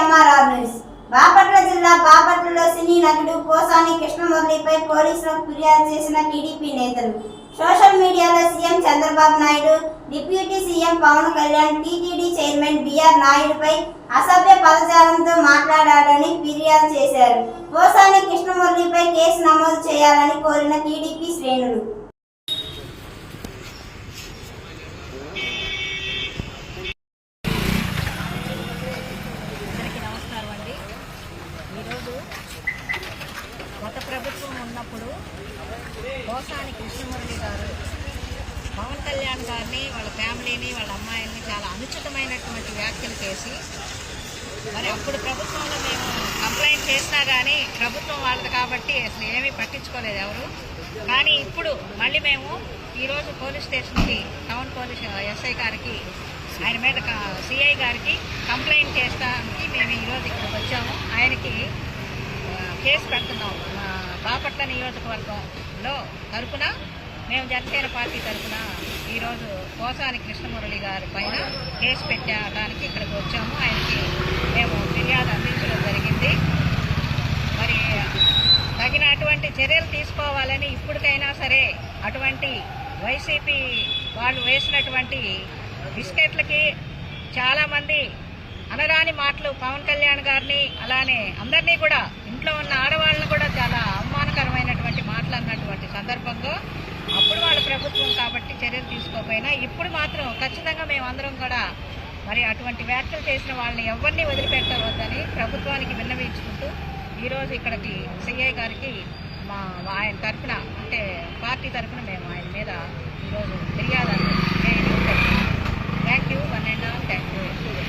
MRR news Bapatla జిల్లా బాపట్లలో సినీ నటుడు పోసాని కృష్ణమురళిపై పోలీసులకు ఫిర్యాదు చేసిన టీడీపీ నేతలు. సోషల్ మీడియాలో CM Chandrababu Naidu deputy CM Pavan Kalyan TTD chairman BR నాయుడుపై అసభ్య పదజాలంతో మాట్లాడారని ఫిర్యాదు చేశారు. పోసాని కృష్ణమురళిపై కేసు నమోదు చేయాలని కోరిన టీడీపీ శ్రేణులు. ప్రభుత్వం ఉన్నప్పుడు కోసాని కృష్ణమురళి గారు పవన్ కళ్యాణ్ గారిని వాళ్ళ ఫ్యామిలీని వాళ్ళ అమ్మాయిల్ని చాలా అనుచితమైనటువంటి వ్యాఖ్యలు చేసి మరి అప్పుడు ప్రభుత్వంలో మేము కంప్లైంట్ చేసినా కానీ ప్రభుత్వం వాళ్ళది కాబట్టి అసలు ఏమీ పట్టించుకోలేదు ఎవరు. కానీ ఇప్పుడు మళ్ళీ మేము ఈరోజు పోలీస్ స్టేషన్కి టౌన్ పోలీస్ ఎస్ఐ గారికి ఆయన మీద సిఐ గారికి కంప్లైంట్ చేస్తానికి మేము ఈరోజు ఇక్కడికి వచ్చాము. ఆయనకి కేసు పెడుతున్నాము. బాపట్ల నియోజకవర్గంలో తరపున మేము జనసేన పార్టీ తరపున ఈరోజు కోసాని కృష్ణమురళి గారి పైన కేసు పెట్టడానికి ఇక్కడికి వచ్చాము. ఆయనకి మేము ఫిర్యాదు అందించడం జరిగింది. మరి తగిన అటువంటి చర్యలు తీసుకోవాలని ఇప్పటికైనా సరే అటువంటి వైసీపీ వాళ్ళు వేసినటువంటి బిస్కెట్లకి చాలామంది అనరాని మాటలు పవన్ కళ్యాణ్ గారిని అలానే అందరినీ కూడా ఇంట్లో ఉన్న ఆడవాళ్ళని కూడా చాలా అవమానకరమైనటువంటి మాటలు సందర్భంగా అప్పుడు వాళ్ళ ప్రభుత్వం కాబట్టి చర్యలు తీసుకోకపోయినా ఇప్పుడు మాత్రం ఖచ్చితంగా మేమందరం కూడా మరి అటువంటి వ్యాఖ్యలు చేసిన వాళ్ళని ఎవరిని వదిలిపెట్టవద్దని ప్రభుత్వానికి విన్నవించుకుంటూ ఈరోజు ఇక్కడికి సిఐ గారికి మా ఆయన తరఫున అంటే పార్టీ తరఫున మేము ఆయన మీద ఈరోజు